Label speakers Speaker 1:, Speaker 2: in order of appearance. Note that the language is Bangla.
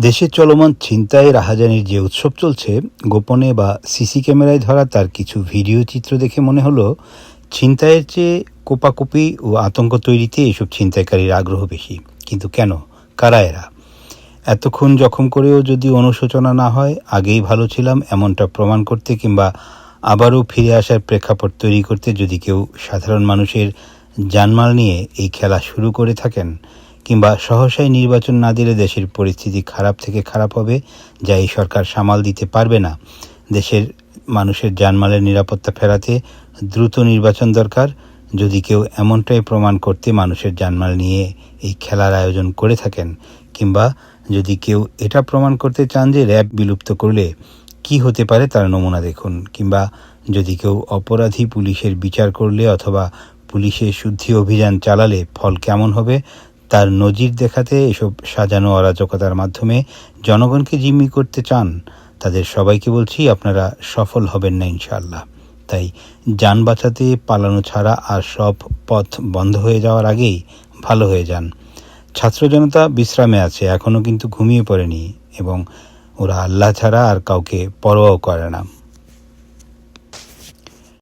Speaker 1: দেশের চলমান ছিনতাই, রাহাজানির যে উৎসব চলছে, গোপনে বা সিসি ক্যামেরায় ধরা তার কিছু ভিডিও চিত্র দেখে মনে হলো, ছিনতাইয়ের চেয়ে কোপাকুপি ও আতঙ্ক তৈরিতে এসব ছিনতাইকারীর আগ্রহ বেশি। কিন্তু কেন? কারা এরা? এতক্ষণ জখম করেও যদি অনুশোচনা না হয়, আগেই ভালো ছিলাম এমনটা প্রমাণ করতে কিংবা আবারও ফিরে আসার প্রেক্ষাপট তৈরি করতে যদি কেউ সাধারণ মানুষের জানমাল নিয়ে এই খেলা শুরু করে থাকেন, কিংবা সহসাই নির্বাচন না দিলে দেশের পরিস্থিতি খারাপ থেকে খারাপ হবে, যা এই সরকার সামাল দিতে পারবে না। দেশের মানুষের জানমালের নিরাপত্তা ফেরাতে দ্রুত নির্বাচন দরকার। যদি কেউ এমনটাই প্রমাণ করতে মানুষের জানমাল নিয়ে এই খেলার আয়োজন করে থাকেন, কিংবা যদি কেউ এটা প্রমাণ করতে চান যে র্যাব বিলুপ্ত করলে কি হতে পারে তার নমুনা দেখুন, কিংবা যদি কেউ অপরাধী পুলিশের বিচার করলে অথবা পুলিশের শুদ্ধি অভিযান চালালে ফল কেমন হবে তার নজির দেখাতে এসব সাজানো অরাজকতার মাধ্যমে জনগণকে জিম্মি করতে চান, তাদের সবাইকে বলছি আপনারা সফল হবেন না ইনশাআল্লাহ। তাই যান বাঁচাতে, পালানো ছাড়া আর সব পথ বন্ধ হয়ে যাওয়ার আগেই ভালো হয়ে যান। ছাত্র জনতা বিশ্রামে আছে এখনও কিন্তু ঘুমিয়ে পড়েনি এবং ওরা আল্লাহ ছাড়া আর কাউকে পরোয়াও করে না।